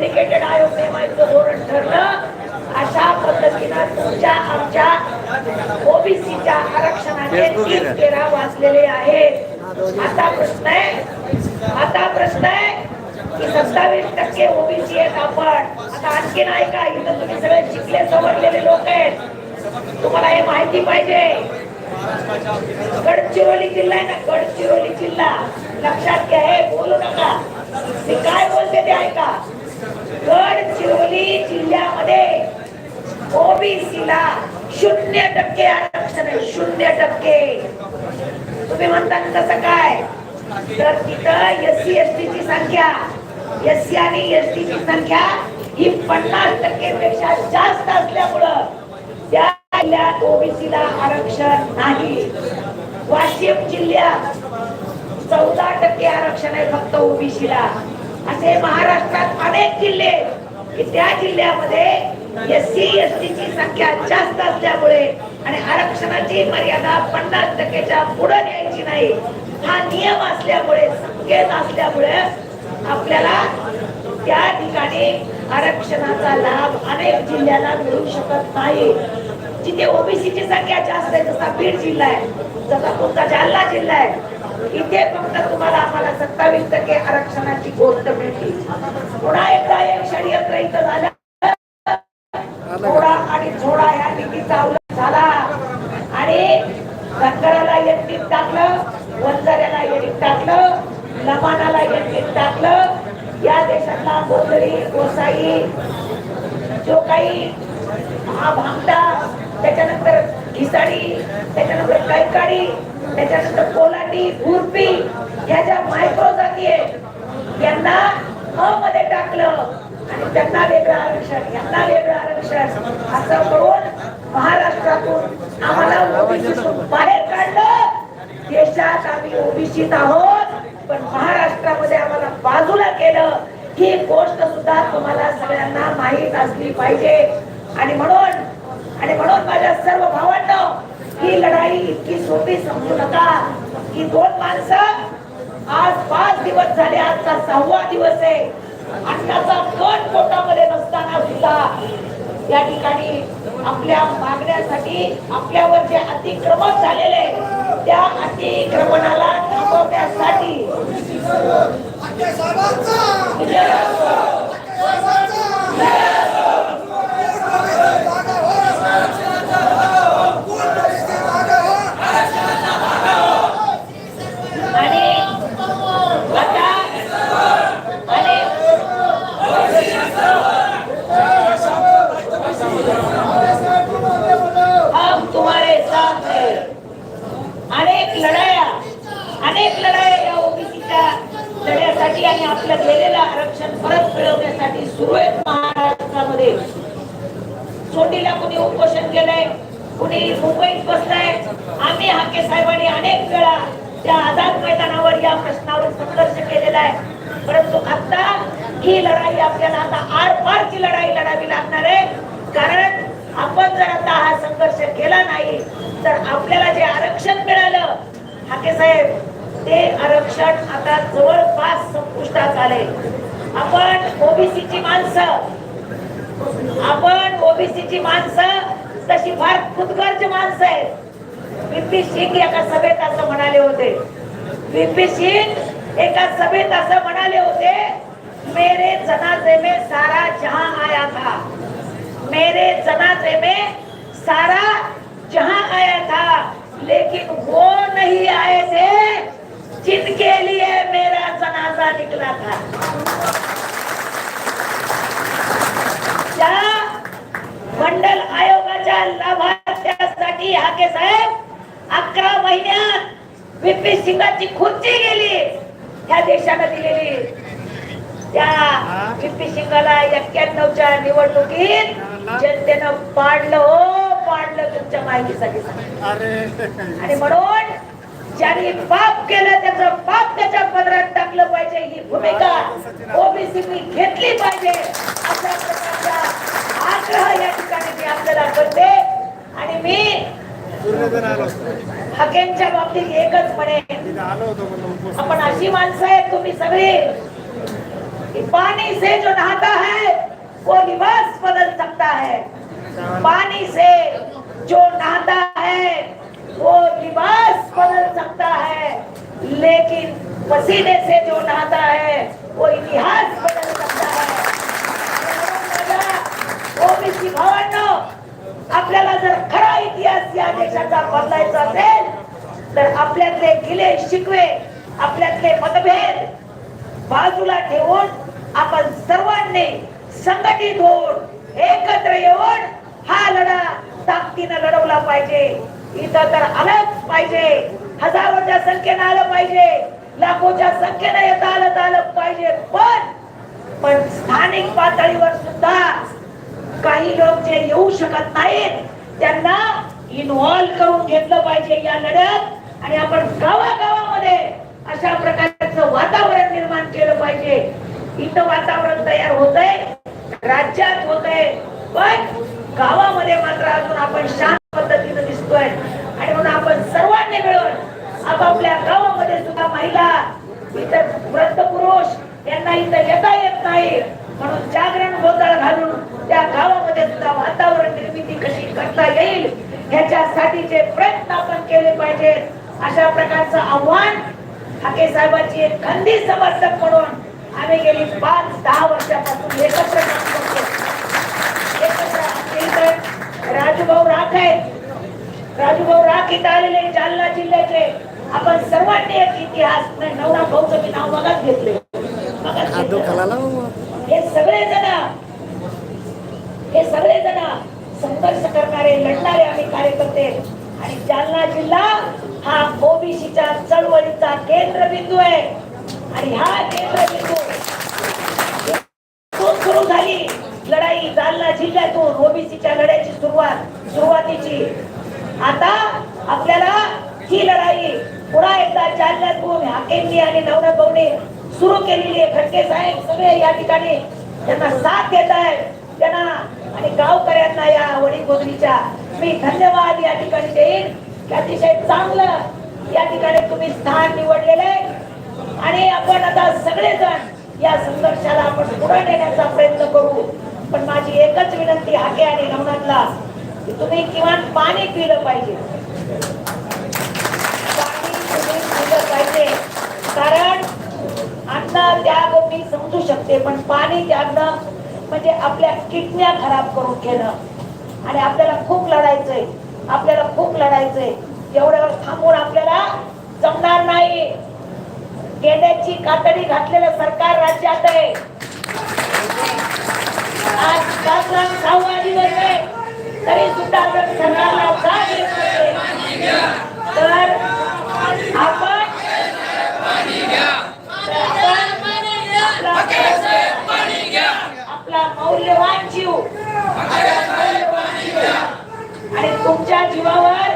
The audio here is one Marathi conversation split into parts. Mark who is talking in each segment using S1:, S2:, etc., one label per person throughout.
S1: डेडिकेटेड आयोग नेमायचं धोरण ठरलं. अशा पद्धतीनं तुमच्या आमच्या ओबीसीच्या आरक्षणाचे तीन तेरा वाचलेले आहेत. आता प्रश्न आहे आता प्रश्न आहे की सत्तावीस टक्के ओबीसी आहेत आपण. आता आणखीन ऐका इथं तुम्ही सगळे शिकले सवरलेले लोक आहेत. तुम्हाला हे माहिती पाहिजे. गडचिरोली जिल्हा आहे ना? गडचिरोली जिल्हा. लक्षात घ्या हे बोलू नका. मी काय बोलते ते ऐका. गडचिरोली जिल्ह्यामध्ये ओबीसीला शून्य टक्के आरक्षण आहे शून्य टक्के. तुम्ही म्हणता कसं काय? तर तिथं एस सी एस ची संख्या एस सी आणि एस टी ची संख्या ही पन्नास टक्के पेक्षा जास्त असल्यामुळं त्या जिल्ह्यात ओबीसीला आरक्षण नाही. वाशिम जिल्ह्यात चौदा टक्के आरक्षण आहे फक्त ओबीसीला. असे महाराष्ट्रात अनेक जिल्हे आहेत की त्या जिल्ह्यामध्ये एस सी एस ची संख्या जास्त असल्यामुळे आणि आरक्षणाची मर्यादा पन्नास टक्केच्या पुढे न्यायची नाही हा नियम असल्यामुळे संकेत असल्यामुळे आपल्याला त्या ठिकाणी आरक्षणाचा लाभ अनेक जिल्ह्याला मिळू शकत नाही. जिथे ओबीसीची संख्या जास्त आहे जसा बीड जिल्हा आहे जसा तुमचा जालना जिल्हा आहे इथे फक्त तुम्हाला आम्हाला सत्तावीस टक्के आरक्षणाची गोष्ट मिळते. पुन्हा एकदा एक षडयंत्र इथं झालं. थोडा आणि थोडा ह्या नीतीचा अवलंब झाला. आणि धनगराला यंत्रित टाकलं वंजाऱ्याला यंत्रित टाकलं लमानाला यंत्रित टाकलं. या देशातला गोंधळी गोसाई जो काही हा भामटा त्याच्यानंतर घिसाडी त्याच्यानंतर कैकाडी त्याच्यानंतर कोलाटी खुरपी या ज्या मायक्रो जाती आहेत यांना अ मध्ये टाकलं आणि त्यांना वेगळं आरक्षण यांना वेगळं आरक्षण असं करून महाराष्ट्रातून आम्हाला ओबीसीतून बाहेर काढलं. देशात आम्ही ओबीसीत आहोत पण महाराष्ट्रामध्ये आम्हाला बाजूला केलं. ही गोष्ट सुद्धा तुम्हाला सगळ्यांना माहीत असली पाहिजे. आणि म्हणून आणि म्हणून माझ्या सर्व भावांना ही लढाई इतकी सोपी समजू नका. ही दोन माणसं आज पाच दिवस झाले आजचा सहावा दिवस आहे अन्नाचा कण पोटामध्ये नसताना सुद्धा या ठिकाणी आपल्या मागण्यासाठी आपल्यावर जे अतिक्रमण झालेले त्या अतिक्रमणाला थांबवण्यासाठी Yeah आता आणि हम तुम्हारे साथ हैं अनेक लढाया अनेक लढाया या ओबीसीच्या लढ्यासाठी आणि आपलं गेलेलं आरक्षण परत मिळवण्यासाठी सुरू आहेत महाराष्ट्रामध्ये सोंडीला कुणी उपोषण केलंय कुणी मुंबईत बसलाय आम्ही हाके साहेबांनी अनेक वेळा त्या आझाद मैदानावर या प्रश्नावर संघर्ष केलेला आहे. परंतु आता ही लढाई आपल्याला आता आरपारची लढाई लढावी लागणार आहे. कारण आपण जर आता हा संघर्ष केला नाही तर आपल्याला जे आरक्षण मिळालं हाके साहेब ते आरक्षण आता जवळपास संपुष्टात आले आपण ओबीसीची माणसं आपण ओबीसीची माणसं तशी फार खुदगर्ज माणसं आहेत. विपी सिंग एका सभेत असं म्हणाले होते. विपी सिंग एका सभेत असं म्हणाले होते मेरे जनाजे में सारा जहां आया था. मेरे जनाजे में सारा जहां आया था लेकिन वो नहीं आए थे जिनके लिए मेरा जनाजा निकला था। त्या मंडल आयोगाच्या लाभार्थ्यासाठी हाके साहेब अकरा महिन्यात विपी सिंगाची खुर्ची गेली. ह्या देशानं दिलेली. त्या विपी सिंगाला एक्क्याण्णवच्या निवडणुकीत जनतेनं पाडलं हो पाडलं तुमच्या माहितीसाठी. आणि म्हणून ज्यांनी पाप केलं त्याचं पाप त्याच्या पदरात टाकलं पाहिजे. ही भूमिका ओबीसीनी घेतली पाहिजे. अशा प्रकारचा आग्रह या ठिकाणी मी आपल्याला करते. आणि मी हकेंच्या बाबतीत एकच म्हणेन आपण से जो नहाता है वो लिबास बदल सकता है. पानी से जो नहाता है वो लिबास बदल सकता है. लेकिन पसीने से देशाचा बदलायचा असेल तर आपल्यातले गिले शिकवे आपल्यातले मतभेद बाजूला ठेवून आपण सर्वांनी संघटित होऊन एकत्र येऊन हा लढा ताकदीनं लढवला पाहिजे. इथं तर आलंच पाहिजे. हजारोच्या संख्येनं आलं पाहिजे. लाखोच्या संख्येनं येता आलं आलं पाहिजे. पण पण स्थानिक पातळीवर सुद्धा काही लोक जे येऊ शकत नाहीत त्यांना इन्व्हॉल्व करून घेतलं पाहिजे या लढ्यात आणि आपण गावागावामध्ये अशा प्रकारचं वातावरण निर्माण केलं पाहिजे. इथं वातावरण तयार होतंय राज्यात होतंय पण गावामध्ये मात्र अजून आपण शांत पद्धतीनं दिसतोय. आणि म्हणून आपण सर्वांनी मिळून आपापल्या गावामध्ये सुद्धा महिला इतर वृद्ध पुरुष यांना इथं येता येत नाही. म्हणून जागरण गोंधळ घालून त्या गावामध्ये सुद्धा वातावरण निर्मिती कशी करता येईल ह्याच्यासाठीचे प्रयत्न आपण केले पाहिजेत अशा प्रकारचं आव्हान हाके साहेबांची एक खंदी समर्थक म्हणून आम्ही गेली पाच दहा वर्षापासून एकत्र काम करतो. एकत्र राजूभाऊ राख आहेत. राजूभाऊ राख इथं आलेले जालना जिल्ह्याचे. आपण सर्वांनी एक इतिहास नवरा भाऊचं मी नाव बघत घेतले. मगाच घेतलं. हे सगळे जण हे सगळे जण संघर्ष करणारे लढणारे आम्ही कार्यकर्ते. आणि जालना जिल्हा हा ओबीसीच्या चळवळीचा केंद्रबिंदू आहे. आणि हा केंद्रबिंदू बिंदू सुरू झाली. लढाई जालना जिल्ह्यातून ओबीसीच्या लढ्याची सुरुवात सुरुवातीची. आता आपल्याला ही लढाई पुन्हा एकदा जालन्यातून हाकेंनी आणि नवरा भाऊने सुरू केलेली आहे. खडके साहेब सगळे या ठिकाणी त्यांना साथ देत आहेत. आणि गावकऱ्यांना या वडी गोदरीच्या मी धन्यवाद या ठिकाणी देईन. अतिशय चांगलं या ठिकाणी तुम्ही स्थान निवडलेलं आहे. आणि आपण आता सगळेजण या संघर्षाला आपण पुढे नेण्याचा प्रयत्न करू. पण माझी एकच विनंती हाके आणि रमणातला की तुम्ही किमान पाणी पिलं पाहिजे. पाणी तुम्ही पिलं पाहिजे. कारण अन्न त्याग मी समजू शकते पण पाणी त्यागणं म्हणजे आपल्या किडन्या खराब करून घेणं. आणि आपल्याला खूप लढायचंय. आपल्याला खूप लढायचंय. एवढ्यावर थांबून आपल्याला जमणार नाही. गेल्याची कातडी घातलेलं सरकार राज्यात आहे. आज पाचवा सहावा दिवस आहे तरी सुद्धा सरकारला जाग येत तर आपण मौल्यवान जीव. आणि तुमच्या जीवावर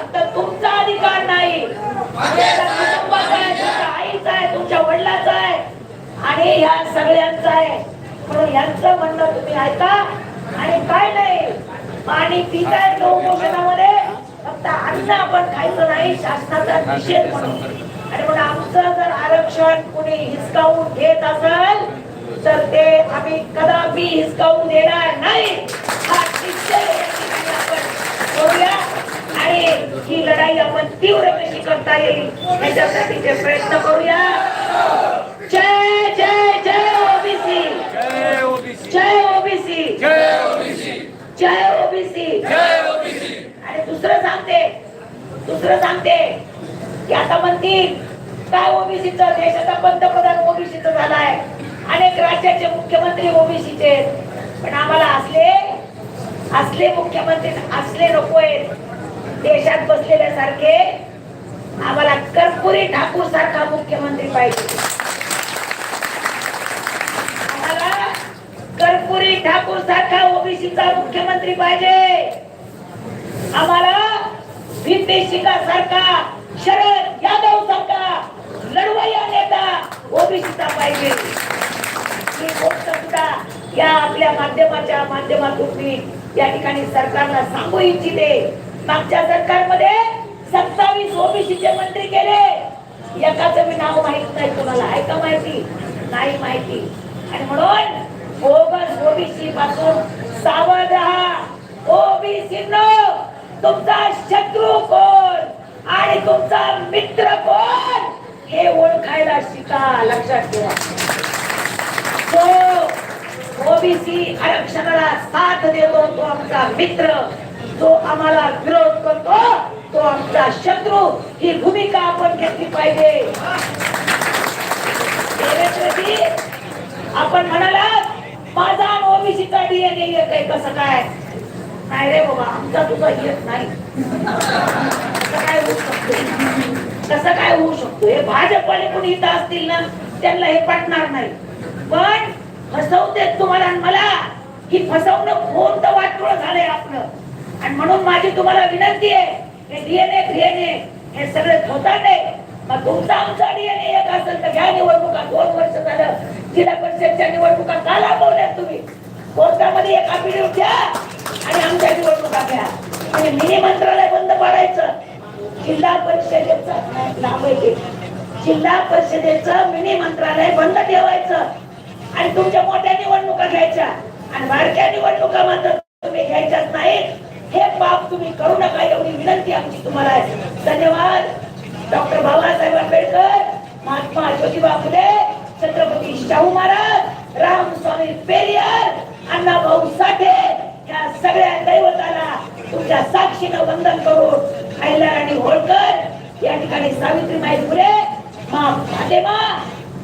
S1: फक्त तुमचा अधिकार नाही. कुटुंबाचा आहे तुमच्या आईचा आहे तुमच्या वडिलाचा आहे आणि ह्या सगळ्यांचा आहे. म्हणून यांचं म्हणणं तुम्ही ऐका. आणि काय नाही पाणी पिताय तो उपोषणामध्ये फक्त अन्न आपण खायचं नाही शासनाचा निषेध म्हणून. आणि म्हणून आमचं जर आरक्षण कुणी हिसकावून घेत असेल तर ते आम्ही कदापि हिसकावून देणार नाही हा निश्चय आपण आणि ही लढाई आपण तीव्र कशी करता येईल. याच्यासाठीचे प्रयत्न करूया. जय जय जय ओबीसी
S2: जय ओबीसी
S1: जय ओबीसी
S2: जय ओबीसी
S1: जय ओबीसी
S2: जय ओबीसी
S1: आणि दुसरं सांगते दुसरं सांगते की आता म्हणतील काय ओबीसीचा देशाचा पंतप्रधान ओबीसीचा झालाय? अनेक राज्याचे मुख्यमंत्री ओबीसीचे पण आम्हाला असले असले मुख्यमंत्री असले नकोय देशात बसलेल्या सारखे आम्हाला कर्पुरी ठाकूर सारखा मुख्यमंत्री पाहिजे. आम्हाला कर्पुरी ठाकूर सारखा ओबीसीचा मुख्यमंत्री पाहिजे. आम्हाला भीती शिका सारखा शरद यादव सारखा लढवय्या नेता ओबीसीचा पाहिजे. गोष्ट सुद्धा या आपल्या माध्यमाच्या माध्यमातून मी या ठिकाणी सरकारला सांगू इच्छिते. मागच्या सरकारमध्ये सत्तावीस ओबीसीचे मंत्री केले. एकाच मी नाव माहीत नाही तुम्हाला ऐका माहिती? नाही माहिती. आणि म्हणून ओबस ओबीसी पासून सावध राहा. ओबीसी तुमचा शत्रू कोण आणि तुमचा मित्र कोण? हे ओळखायला शिका. लक्षात ठेवा. जो ओबीसी आरक्षणाला साथ देतो तो आमचा मित्र. जो आम्हाला विरोध करतो तो आमचा शत्रू. ही भूमिका आपण घेतली पाहिजे. आपण म्हणाला माझा ओबीसीचा डीएनए येत आहे कसं काय? नाही रे बाबा आमचा तुझा येत नाही. कसं काय होऊ शकतो? कसं काय होऊ शकतो? हे भाजपवाले कोणी इथं असतील ना त्यांना हे पटणार नाही. पण फसवतेत तुम्हाला आणि मला. ही फसवणूक होऊन वाटोळ झालंय आपलं? आणि म्हणून माझी तुम्हाला विनंती आहे हे डीएनए डीएनए हे सगळे धोताडे मग तुमचा आमचा डीएनए एक असेल तर घ्या निवडणुका. दोन वर्ष झालं जिल्हा परिषदच्या निवडणुका का लांबवल्यात तुम्ही? कोर्टामध्ये एक अफिडेव्हिट द्या आणि आमच्या निवडणुका घ्या. आणि मिनी मंत्रालय बंद पाडायचं. जिल्हा परिषदेचं लांब जिल्हा परिषदेचं मिनी मंत्रालय बंद ठेवायचं. आणि तुमच्या मोठ्या निवडणुका घ्यायच्या आणि बारक्या निवडणुका मात्र तुम्ही घ्यायच्याच नाही हे पाप तुम्ही करू नका एवढी विनंती आमची तुम्हाला आहे. धन्यवाद. डॉक्टर बाबासाहेब आंबेडकर महात्मा ज्योतिबा फुले छत्रपती शाहू महाराज रामस्वामी अण्णा अण्णाभाऊ साठे या सगळ्या दैवताला तुमच्या साक्षीनं वंदन करून आणि होळकर या ठिकाणी सावित्रीबाई फुले मा फातेमा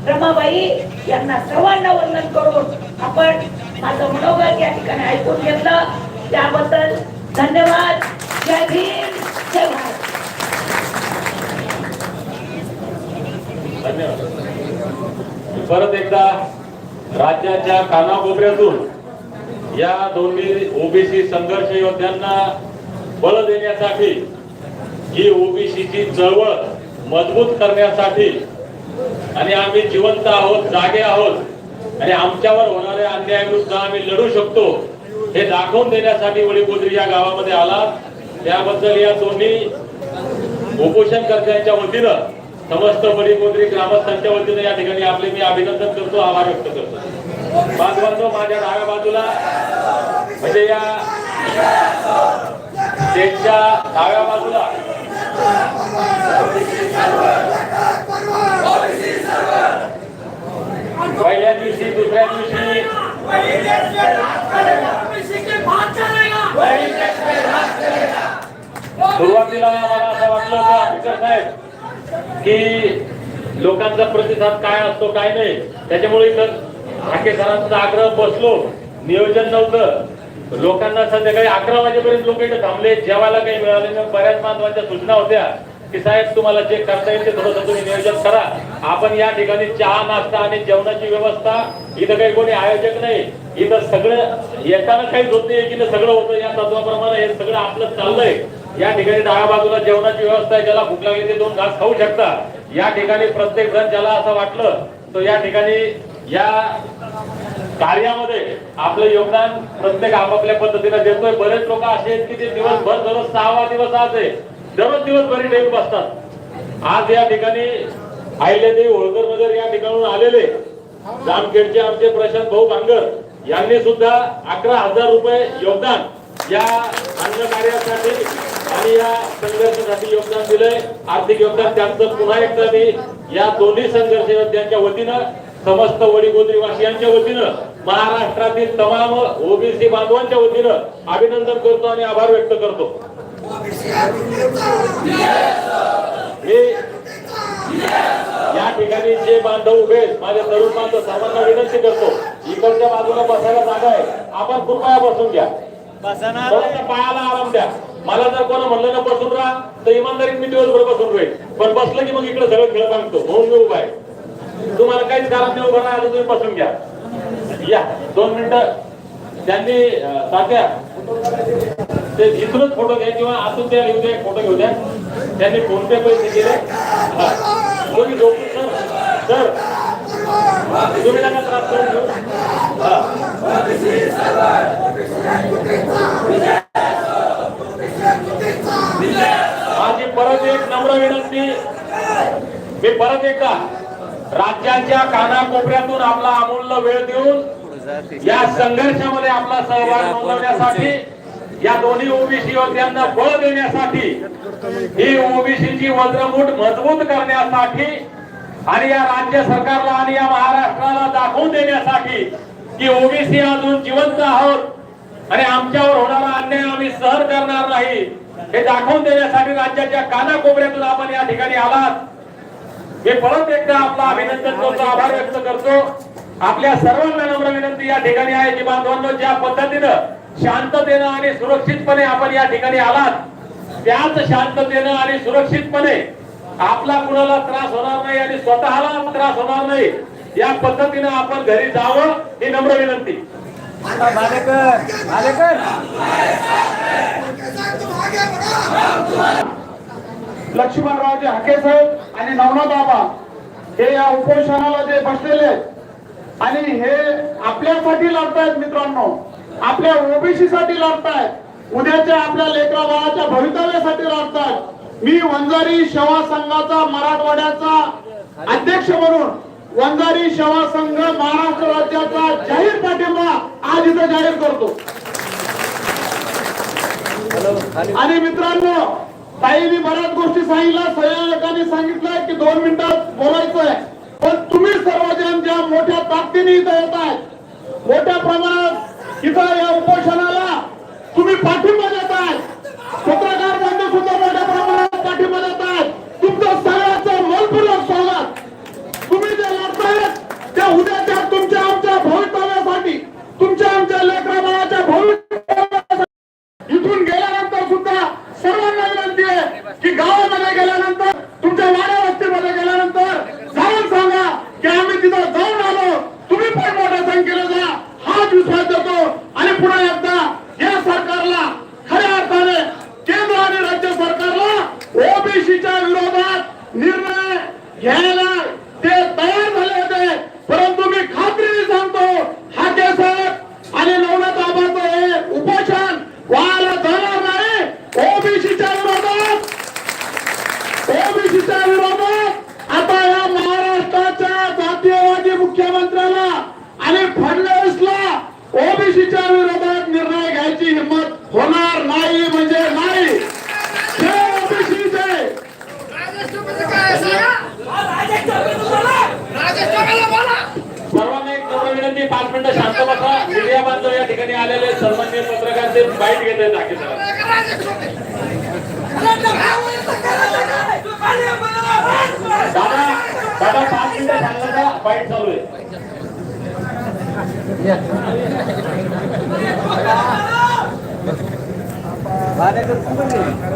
S1: रमाबाई यांना सर्वांना वंदन करून आपण माझं मनोगत या ठिकाणी ऐकून घेतलं. त्याबद्दल धन्यवाद. जय भीम. जय भारत.
S3: धन्यवाद. परत एकदा राज्याच्या कानाकोपऱ्यातून या दोन्ही ओबीसी संघर्ष योद्ध्यांना बळ देण्यासाठी ही ओबीसीची चळवळ मजबूत करण्यासाठी आणि आम्ही जिवंत आहोत जागे आहोत. आणि आमच्यावर होणाऱ्या अन्यायाविरुद्ध आम्ही लढू शकतो. हे दाखवून देण्यासाठी वडीगोद्री या गावामध्ये आला. त्याबद्दल या दोन्ही उपोषणकर्त्यांच्या वतीनं समस्त बडीगोद्री ग्रामस्थांच्या वतीनं या ठिकाणी आपले मी अभिनंदन करतो आभार व्यक्त करतो. बांधवांनो माझ्या डाव्या बाजूला म्हणजे या त्यांच्या डाव्या बाजूला पहिल्या दिवशी दुसऱ्या दिवशी. सुरुवातीला मला असं वाटलं का आंबेडकर साहेब की लोकांचा प्रतिसाद काय असतो काय नाही. त्याच्यामुळे इथं ठाके सरांचा आग्रह बसलो. नियोजन नव्हतं. लोकांना संध्याकाळी अकरा वाजेपर्यंत लोक इथे थांबले जेवायला काही मिळाले नाही. बऱ्याच महत्त्वाच्या सूचना होत्या की साहेब तुम्हाला जे करता येईल ते थोडंसं तुम्ही नियोजन करा. आपण या ठिकाणी चहा नाश्ता आणि जेवणाची व्यवस्था इथं काही कोणी आयोजक नाही. इथं सगळं येताना काहीच होत नाही की सगळं होतं या तत्वाप्रमाणे हे सगळं आपलं चाललंय. या ठिकाणी डाव्या बाजूला जेवणाची व्यवस्था आहे ज्याला भूक लागली ते दोन घास खाऊ शकता. या ठिकाणी प्रत्येक जण ज्याला असं वाटलं तो या ठिकाणी या कार्यामध्ये आपलं योगदान प्रत्येक आपापल्या पद्धतीने देतोय. बरेच लोक असे आहेत की ते दिवसभर दररोज सहावा दिवस आज आहे. दररोज दिवसभरी डेट बसतात. आज या ठिकाणी अहिल्यादेवी होळकर नगर या ठिकाणून आलेले. जामखेडचे आमचे प्रशांत भाऊ बांगर यांनी सुद्धा अकरा हजार रुपये योगदान या अन्न कार्यासाठी आणि या संघर्षासाठी योगदान दिलंय. आर्थिक योगदान त्यांचं पुन्हा एकदा मी या दोन्ही संघर्ष योद्ध्यांच्या वतीनं समस्त वडीगोद्री वासियांच्या वतीनं महाराष्ट्रातील तमाम ओबीसी बांधवांच्या वतीनं अभिनंदन करतो आणि आभार व्यक्त करतो. हे या ठिकाणी जे बांधव उभे आहेत, माझे तरुण बांधव सर्वांना विनंती करतो इकडच्या बाजूला बसायला जागा आहे. आपण कृपया बसून घ्या. पायाला आराम द्या. मला जर कोण म्हणलं ना बसून राहा तर इमानदारीत मी दिवसभर बसून राहील पण बसलं की मग इकडे सगळं खेळ सांगतो म्हणून मी उभा आहे. तुम्हाला काहीच कारण नाही उभं आलं तुम्ही बसून घ्या. या दोन मिनिटं. त्यांनी अं, तात्या ते इथूनच फोटो घ्या किंवा आतून त्या येऊ द्या फोटो घेऊ द्या. त्यांनी फोन पे पैसे दिले हा. कोणी झोपून सर तुम्ही त्यांना त्रास करून घेऊ माझी परत एक नम्र विनंती. मी परत एकदा राज्याच्या कानाकोपऱ्यातून आपला अमूल्य वेळ देऊन या संघर्षामध्ये आपला सहभाग नोंदवण्यासाठी या दोन्ही ओबीसी योद्ध्यांना बळ देण्यासाठी ही ओबीसीची वज्रमूठ मजबूत करण्यासाठी आणि या राज्य सरकारला आणि या महाराष्ट्राला दाखवून देण्यासाठी की ओबीसी अजून जिवंत आहोत आणि आमच्यावर होणारा अन्याय आम्ही सहन करणार नाही हे दाखवून देण्यासाठी राज्याच्या कानाकोपऱ्यातून आपण या ठिकाणी आलात. हे परत एकदा आपला अभिनंदन करतो आभार व्यक्त करतो. आपल्या सर्वांना नम्र विनंती या ठिकाणी आहे की बांधवांनो ज्या पद्धतीनं शांततेनं आणि सुरक्षितपणे आपण या ठिकाणी आलात त्याच शांततेनं आणि सुरक्षितपणे आपला कुणाला त्रास होणार नाही आणि स्वतःला त्रास होणार नाही या पद्धतीनं आपण घरी जावं ही नम्र विनंती.
S4: लक्ष्मणरावजी हाके साहेब आणि नवनाथ बाबा हे या उपोषणाला जे बसलेले आणि हे आपल्यासाठी लढतायत मित्रांनो. आपल्या ओबीसी साठी लढतायत. उद्याच्या आपल्या लेकरा बाळाच्या भवितव्यासाठी लढतायत. मी वंजारी सेवा संघाचा मराठवाड्याचा अध्यक्ष म्हणून वंजारी सेवा संघ महाराष्ट्र राज्याचा जाहीर पाठिंबा आज इथं जाहीर करतो. आणि मित्रांनो ताईने बऱ्याच गोष्टी सांगितल्या संयोजकांनी सांगितलंय की दोन मिनिटात बोलायचं आहे पण तुम्ही सर्वजण ज्या मोठ्या ताकदीने इथं येत आहेत मोठ्या प्रमाणात इथं या उपोषणाला तुम्ही पाठिंबा देत आहेत पत्रकार बंधू सुद्धा मोठ्या प्रमाणात पाठिंबा देत आहेत तुमचं सगळ्याचं मनपूर्वक स्वागत. तुम्ही जे लढतायत त्या उद्याच्या तुम्ही की गावामध्ये गेल्यानंतर तुमच्या वाड्या वस्तीमध्ये गेल्यानंतर जाऊन सांगा की आम्ही तिथं जाऊन आलो तुम्ही पण मोठ्या संख्येने जा हाच विश्वास देतो आणि पुन्हा एकदा या सरकारला खऱ्या अर्थाने केंद्र आणि राज्य सरकारला ओबीसीच्या विरोधात निर्णय घ्यायला ते तयार झाले होते परंतु मी खात्रीने सांगतो हा साहेब आणि नवनाथ बाबाचं हे उपोषण व्हायला जाणार नाही ओबीसीच्या विरोधात ओबीसीच्या विरोधात आता या महाराष्ट्राच्या जातीयवादी मुख्यमंत्र्याला आणि फडणवीसला ओबीसीच्या विरोधात निर्णय घ्यायची हिंमत होणार नाही म्हणजे नाही हे ओबीसीचे
S3: सर्वांना एक नम्र विनंती पाच मिनिटं शांत बसा मीडिया बांधव या ठिकाणी आलेले सन्मान्य पत्रकार ते बाईट घेत आहेत दादा दादा पाच मिनिटं सांगा का? बाईट चालू आहे.